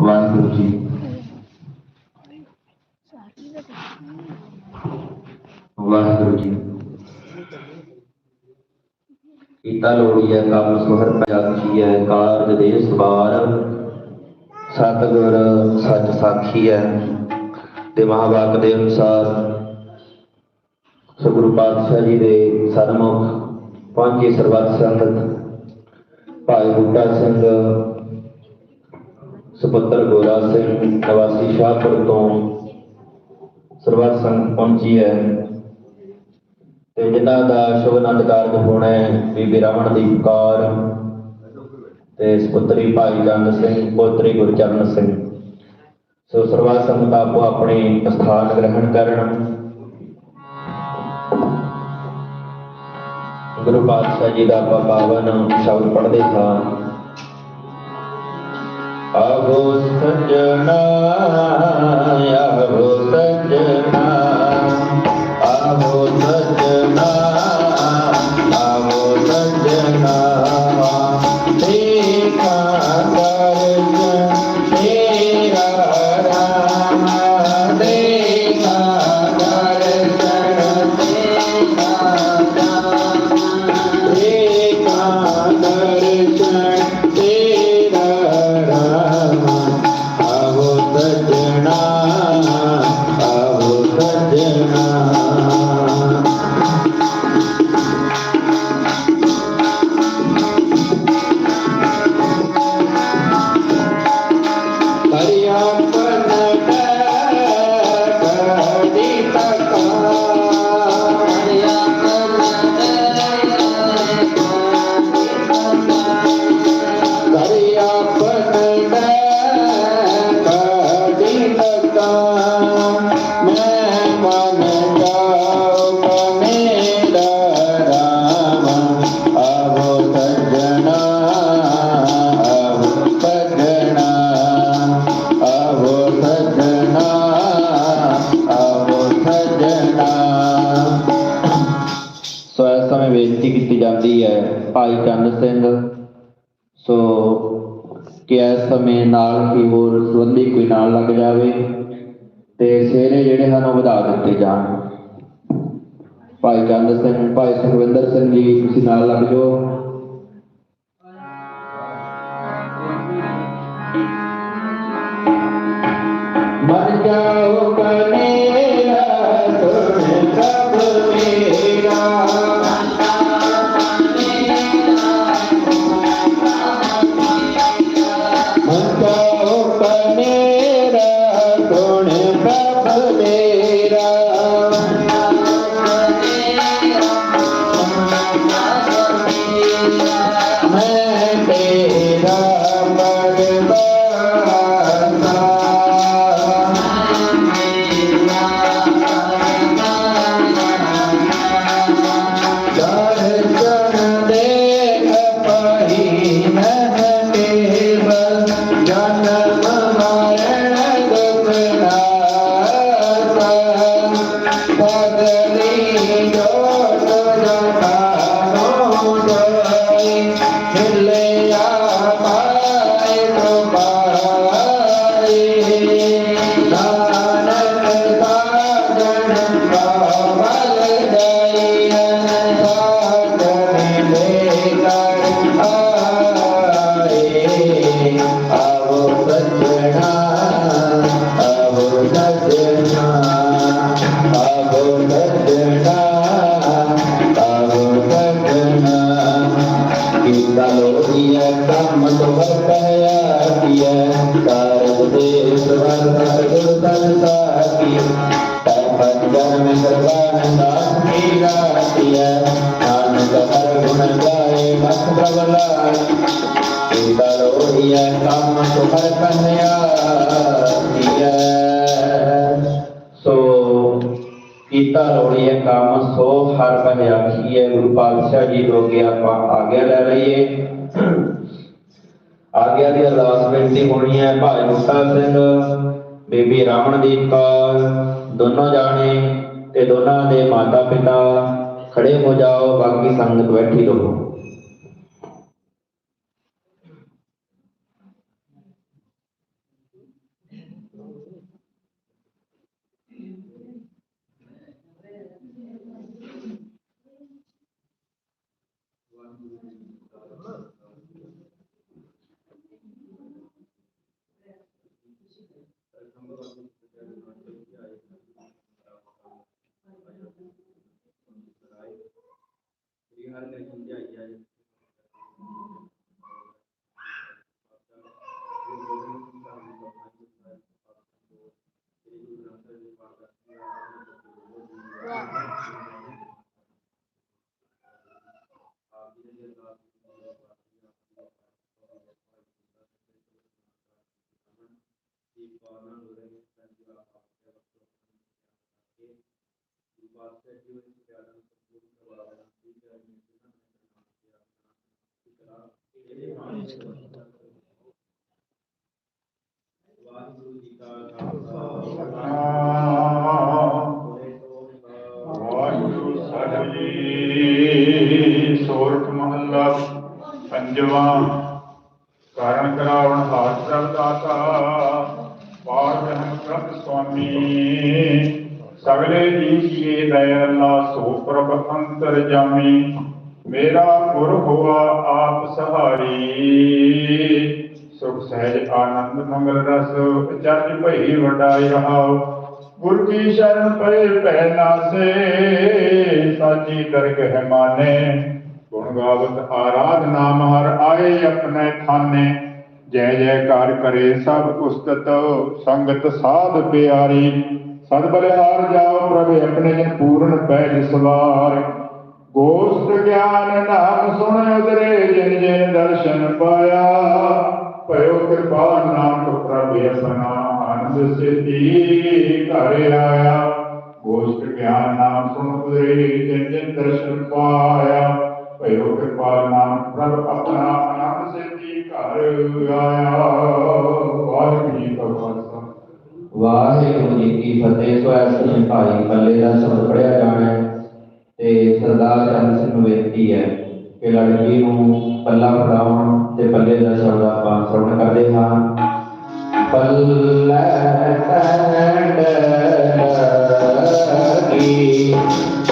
ਵਾਹਿਗੁਰੂ ਜੀ। ਵਾਹਿਗੁਰੂ ਜੀ। ਕੀਤਾ ਲੋੜੀਐ ਕੰਮ ਸੁਹਰ ਪੰਜਾਖੀਐ ਕਾਰਜ ਦੇ ਸਵਾਰ ਸਤਿਗੁਰ ਸੱਚ ਸਾਖੀ ਹੈ ਤੇ ਮਹਾਵਾਕ ਦੇ ਅਨੁਸਾਰ ਸਤਿਗੁਰੂ ਪਾਤਸ਼ਾਹ ਜੀ ਦੇ ਸਨਮੁਖ ਪਹੁੰਚੇ ਸਰਬੱਤ ਸੰਗਤ, ਭਾਈ ਬੁੱਢਾ ਸਿੰਘ ਸੁਪੁੱਤਰ ਗੋਰਾ ਸਿੰਘ ਨਿਵਾਸੀ ਸ਼ਾਹਪੁਰ ਤੋਂ ਸਰਬੱਤ ਸੰਗਤ ਪਹੁੰਚੀ ਹੈ ਤੇ ਜਿਨ੍ਹਾਂ ਦਾ ਸ਼ੁਭ ਅਨੰਦ ਕਾਰਜ ਹੋਣਾ ਹੈ, ਬੀਬੀ ਰਮਨਦੀਪ ਕੌਰ ਤੇ ਸੁਪੁੱਤਰੀ ਭਾਈ ਚੰਦ ਸਿੰਘ, ਪੁੱਤਰੀ ਗੁਰਚਰਨ ਸਿੰਘ। ਸੋ ਸਰਬੱਤ ਸੰਗਤ ਆਪੋ ਆਪਣੇ ਸਥਾਨ ਗ੍ਰਹਿਣ ਕਰਨ। ਗੁਰੂ ਪਾਤਸ਼ਾਹ ਜੀ ਦਾ ਆਪਾਂ ਪਾਵਨ ਸ਼ਬਦ ਪੜ੍ਹਦੇ ਸਾਂ। अहो सजना अहो सजना अहो ਕਿ ਇਸ ਸਮੇਂ ਨਾਲ ਹੀ ਹੋਰ ਸੰਬੰਧੀ ਕੋਈ ਨਾਲ ਲੱਗ ਜਾਵੇ ਤੇ ਸੇਰੇ ਜਿਹੜੇ ਹਨ ਉਹ ਵਧਾ ਦਿੱਤੇ ਜਾਣ। ਭਾਈ ਚੰਦ ਸਿੰਘ, ਭਾਈ ਸੁਖਵਿੰਦਰ ਸਿੰਘ ਜੀ, ਤੁਸੀਂ ਨਾਲ ਲੱਗ ਜਾਓ। ਮੈਂ ਸਰਬਾਨ ਦਾਸ ਨਾਨਕ ਹਰ ਗੁਣ ਗਾਏ ਮਤ ਪ੍ਰਬਲਾ ਕੀਤਾ ਲੋਹੀਐ ਕੰਮ ਤੁਮਰ ਕਹਿਆ ਕੀਐ ਸੋ ਕੀਤਾ ਲੋੜੀਏ ਕੰਮ, ਸੋ ਹਰ ਬਨ ਆਖੀਏ, ਗੁਰੂ ਪਾਤਸ਼ਾਹ ਜੀ ਤੋਂ ਆਪਾਂ ਆਗਿਆ ਲੈ ਲਈਏ। ਆਗਿਆ ਦੀ ਅਰਦਾਸ ਬੇਨਤੀ ਹੋਣੀ ਹੈ ਭਾਈ ਬੁੱਟਾ ਸਿੰਘ, ਬੀਬੀ ਰਾਮਨਦੀਪ ਕੌਰ, ਦੋਨੋਂ ਜਾਣੇ ਤੇ ਦੋਨਾਂ ਦੇ ਮਾਤਾ ਪਿਤਾ ਖੜੇ ਹੋ ਜਾਓ ਬਾਕੀ ਸੰਗਤ ਬੈਠੀ ਰਹੋ। ਸੋਰਠ ਮਹੱਲਾ ਪੰਜਵਾਂ ਕਾਰਨ ਕਰਾਵਣ ਹਾਥ ਪ੍ਰਭ ਦਾਤਾ। ਪਾਰ ਸੁਆਮੀ ਸਗਲੇ ਜੀ ਕੀਏ ਦਇਆ ਅੱਲਾ ਸੋ ਪ੍ਰਭ ਅੰਤਰ ਜਾਮੀ ਮੇਰਾ ਗੁਰ ਹੋਆ ਆਪ ਸਹਾਰੀ ਸੁਖ ਸਹਿਜ ਆਨੰਦ ਮੰਗਲ ਰਸ ਜਨ ਭਈ ਵਡਾਈ ਰਹਾਉ ਗੁਰ ਕੀ ਸ਼ਰਨ ਪਏ ਪੈ ਨਾਸੇ ਸਾਚੀ ਦਰਗਹਿ ਮਾਨੇ ਗੁਣ ਗਾਵਤ ਆਰਾਧ ਨਾਮ ਹਰ ਆਏ ਆਪਣੇ ਥਾਨੇ ਜੈ ਜੈਕਾਰ ਕਰੇ ਸਭ ਉਸਤਤ ਸੰਗਤ ਸਾਧ ਪਿਆਰੀ। ਸਦ ਬਲਿਹਾਰ ਜਾਓ ਪ੍ਰਭ, ਆਪਣੇ ਪੂਰਨ ਪੈ ਸਵਾਰ। ਗੋਸਤ ਗਿਆਨ ਨਾਮ ਸੁਣ ਉਦਰੇ, ਜਿਨ ਜਿਨ ਦਰਸ਼ਨ ਪਾਇਆ। ਭਇਓ ਕਿਰਪਾ ਨਾਨਕ ਪ੍ਰਭ ਆਪਣਾ ਆਨੰਦ ਸਿੱਧੀ ਘਰ ਆਇਆ। ਗੋਸਤ ਗਿਆਨ ਨਾਮ ਸੁਣ ਉਦਰੇ, ਜਿਨ ਜਿਨ ਦਰਸ਼ਨ ਪਾਇਆ। ਭਇਓ ਕਿਰਪਾ ਨਾਨਕ ਪ੍ਰਭ ਆਪਣਾ ਆਨੰਦ ਸਿੱਧੀ ਘਰ ਆਇਆ ਵਾਹਿਗੁਰੂ ਜੀ ਕਾ ਖਾਲਸਾ ਵਾਹਿਗੁਰੂ ਜੀ ਕੀ ਫਤਿਹ ਸੋ ਐਸੀ ਭਾਈ ਪੱਲੇ ਦਾ ਸ਼ਬਦ ਪੜਿਆ ਜਾਣਾ ਹੈ ਤੇ ਸਰਦਾਰ ਚੰਦ ਸਿੰਘ ਨੂੰ ਬੇਨਤੀ ਹੈ ਕਿ ਲੜਕੀ ਨੂੰ ਪੱਲਾ ਫੜਾਉਣ ਤੇ ਪੱਲੇ ਦਾ ਸ਼ਬਦ ਆਪਾਂ ਸ਼ਰਵਣ ਕਰਦੇ ਹਾਂ। ਪੱਲੇ ਟੰਡਲੀ ਪੱਲੇ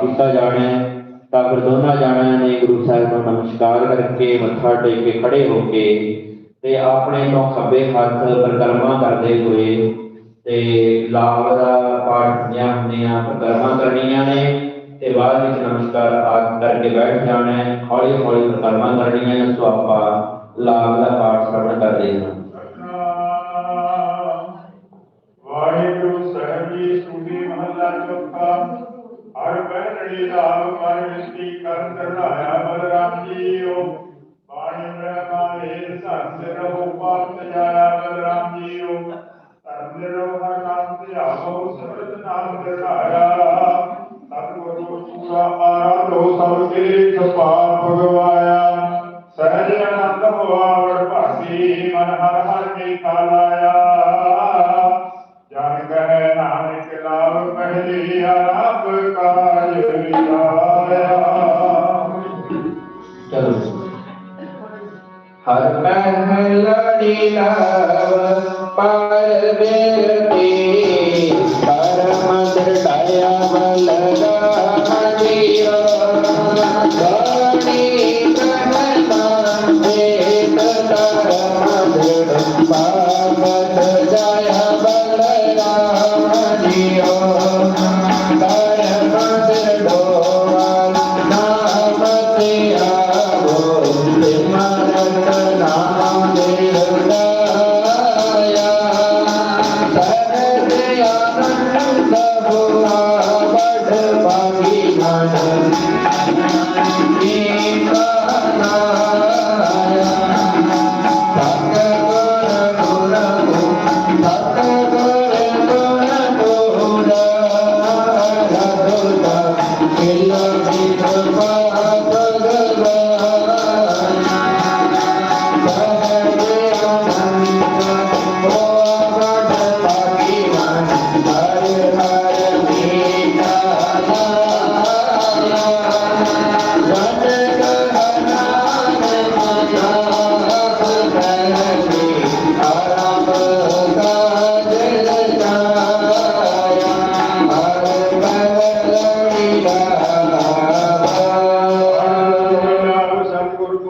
ਕੀਤਾ ਜਾਣਾ ਹੈ, ਤਾਂ ਫਿਰ ਦੋਨਾਂ ਜਾਣਿਆਂ ਨੇ ਗੁਰੂ ਸਾਹਿਬ ਨੂੰ ਨਮਸਕਾਰ ਕਰਕੇ ਮੱਥਾ ਟੇਕ ਕੇ ਖੜੇ ਹੋ ਕੇ ਤੇ ਆਪਣੇ ਤੋਂ ਖੱਬੇ ਹੱਥ ਪਰਿਕਰਮਾ ਕਰਦੇ ਹੋਏ ਤੇ ਲਾਭ ਦਾ ਪਾਠ ਦੀਆਂ ਹੁੰਦੀਆਂ ਪਰਿਕਰਮਾ ਕਰਨੀਆਂ ਨੇ ਤੇ ਬਾਅਦ ਵਿੱਚ ਨਮਸਕਾਰ ਆਦ ਕਰਕੇ ਬੈਠ ਜਾਣਾ ਹੈ ਹੌਲੀ ਹੌਲੀ ਪਰਿਕਰਮਾ ਕਰਨੀਆਂ ਹੈ ਸੋ ਆਪਾਂ ਲਾਭ ਦਾ ਪਾਠ ਸ਼ਰਵਣ ਕਰਦੇ ਹਾਂ। ਬਹਿਣੀ ਰਾਮ ਮਨ ਵਿਸਤੀ ਕਰ ਧਰਾਇਆ ਬਲਰਾਮ ਜੀਓ। ਬਾਣੀ ਬ੍ਰਹਮਾ ਵੇਦ ਸੰਤ ਰਹੋ ਪਾਪ ਜਾਇਆ ਬਲਰਾਮ ਜੀਓ। ਧਰਮ ਰਹੋ ਹਰ ਨਾਮ ਧਿਆਵੋ ਸਬਦ ਨਾਮ ਧਰਾਇਆ ਸਤਿਗੁਰੂ ਚੂੜਾ ਆਰਾਧੋ ਸਭ ਕੇ ਪਾਪ ਭਗਵਾਇਆ। ਸਹਿਜ ਆਨੰਦ ਹੋਆ ਵੜ ਭਾਗੀ ਮਨ ਹਰ ਹਰ ਕੀ ਲਾਇਆ। ਨਾਨਕ ਲਾਭ ਪਹਿਲੀ ਆਪ ਕਾਜ ਵਿਚਾਰਿਆ ਚਲੋ ਹਰ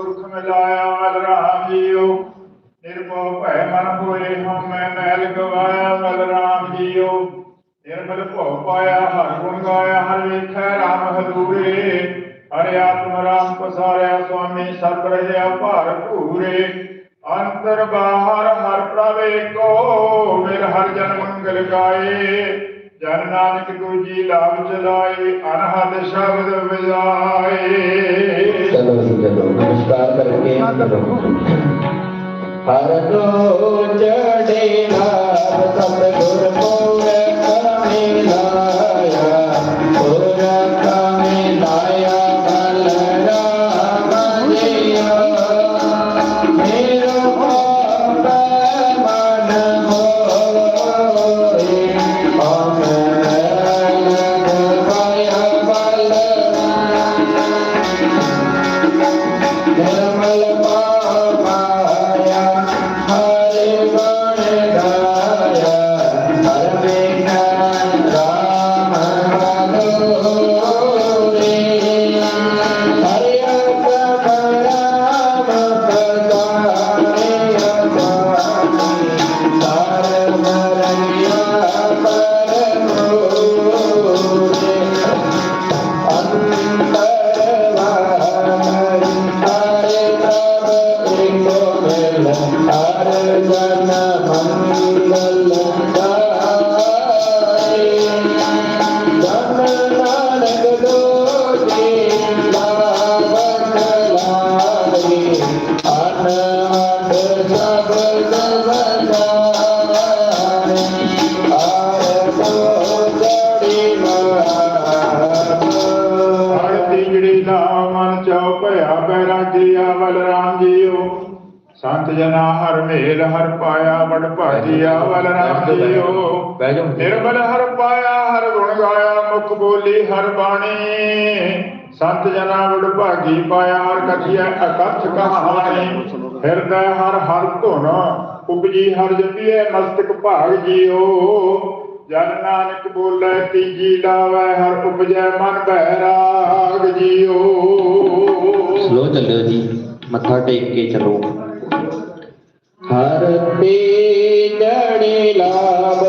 ਸੁਖ ਮਿਲਾਇਆ ਵਲ ਰਾਮ ਜੀਓ। ਨਿਰਭਉ ਭੈ ਮਨ ਹੋਏ ਹਮੈ ਮੈਲ ਗਵਾਇਆ ਵਲ ਰਾਮ ਜੀਓ। ਨਿਰਮਲ ਭਉ ਪਾਇਆ, ਹਰ ਗੁਣ ਗਾਇਆ, ਹਰ ਵੇਖੈ ਰਾਮ ਹਦੂਰੇ ਹਰਿ ਆਤਮ ਰਾਮ ਪਸਾਰਿਆ, ਸੁਆਮੀ ਸਭ ਭਾਰ ਭੂਰੇ। ਅੰਤਰ ਬਾਹਰ ਹਰ ਪ੍ਰਵੇ, ਕੋ ਮੇਰ ਹਰ ਜਨ ਮੰਗਲ ਗਾਏ। ਜਨ ਨਾਨਕ ਦੂਜੀ ਲਾਭ ਚਲਾਏ, ਅਨਹਦ ਸ਼ਬਦ ਵਿਜਾਏ ਚਲੋ ਜੀ, ਚਲੋ, ਨਮਸਕਾਰ ਕਰਕੇ। ਹਰ ਕੋ ਚੜੇ ਨਾਮ, ਸਤਿਗੁਰ ਮੋਰ ਸੰਤ ਜਨਾ ਹਰ ਮੇਲ ਹਰ ਪਾਇਆ ਵਡ ਭਾਜੀ ਆਵਲ ਰਾਮ ਜੀਓ ਬਹਿ ਜਾਓ। ਨਿਰਮਲ ਹਰ ਪਾਇਆ ਹਰ ਗੁਣ ਗਾਇਆ ਮੁਖ ਬੋਲੀ ਹਰ ਬਾਣੀ। ਸੰਤ ਜਨਾ ਵਡ ਭਾਗੀ ਪਾਇਆ ਹਰ ਕਥਿਆ ਅਕਥ ਕਹਾਣੀ। ਹਿਰਦੈ ਹਰ ਹਰ ਧੁਨ ਉਪਜੀ ਹਰ ਜਪੀਏ ਮਸਤਕ ਭਾਗ ਜੀਓ। ਜਨ ਨਾਨਕ ਬੋਲੇ ਤੀਜੀ ਲਾਵੈ ਹਰ ਉਪਜੈ ਮਨ ਬਹਿਰਾਗ ਜੀਓ। ਸਲੋ ਚੱਲਿਓ ਜੀ ਮੱਥਾ ਟੇਕ ਕੇ ਚਲੋ। ਹਰ ਤੇ ਜੜੇ ਲਾਭ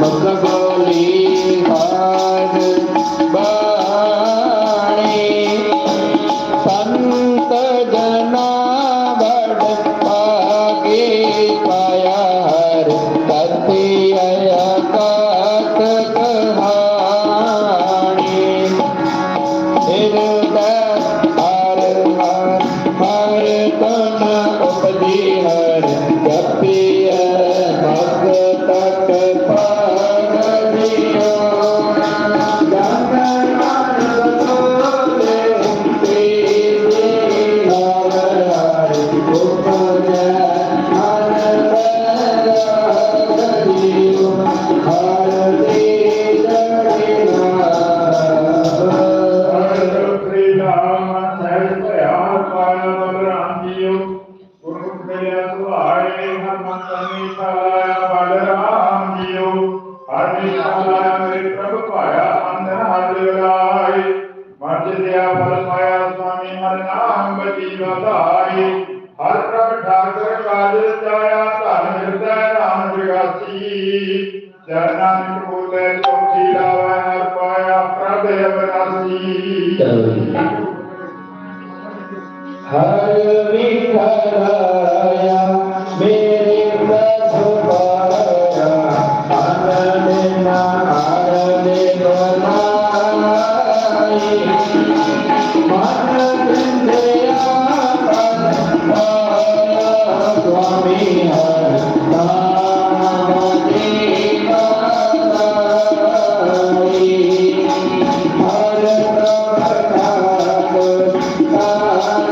ਗਾਇਆ ਜਨ ਨਾਨਕ ਬੋਲੇ ਚੋਖੀ ਲਾਵੈ ਹਰ ਪਾਇਆ ਪ੍ਰਭ ਅਬਰਾਸੀ ਚਲੋ ਜੀ ਹਰ ਵਿਖਰਾਇਆ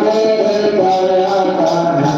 Padre, Padre, Padre.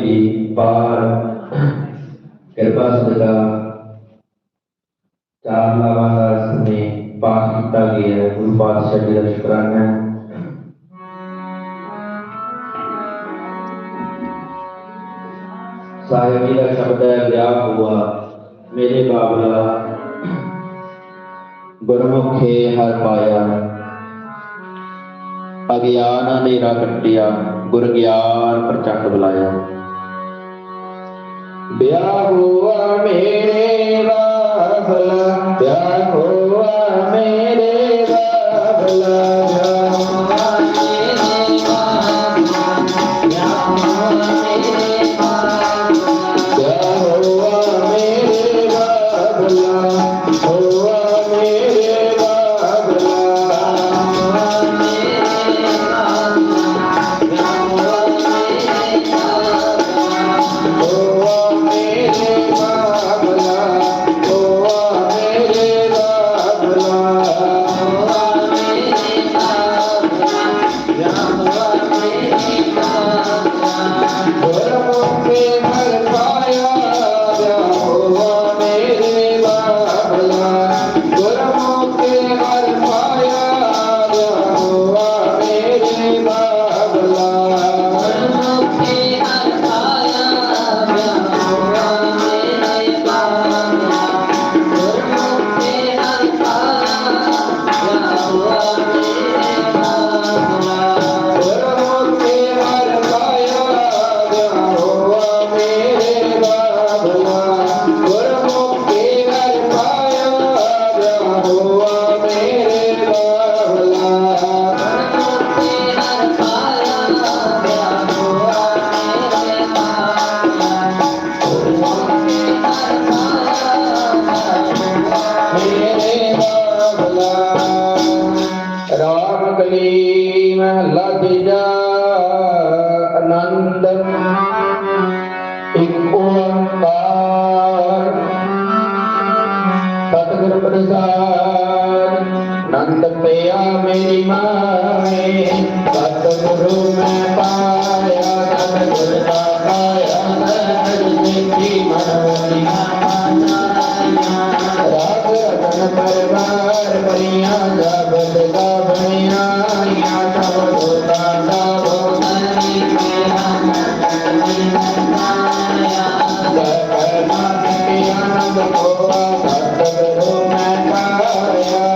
لی پار کرپا سدا چار لاوا میں پاک کیتا گیا ہے۔ گل بادشاہ جی کا شکرانہ ہے۔ صاحب جی کا شبد ہے گیا ہوا۔ میرے بابلا گرمکھے ہر پایا۔ اگیان اندھیرا کٹیا گر گیان پر چک بلایا۔ Thank you. सागर प्रसाद नंद पया मेरी माए सतगुरु मैं पाया सतगुर का पाया की मनोनिया राग रतन परिवार बनिया जागत का बनिया या सब होता सब होता Thank you.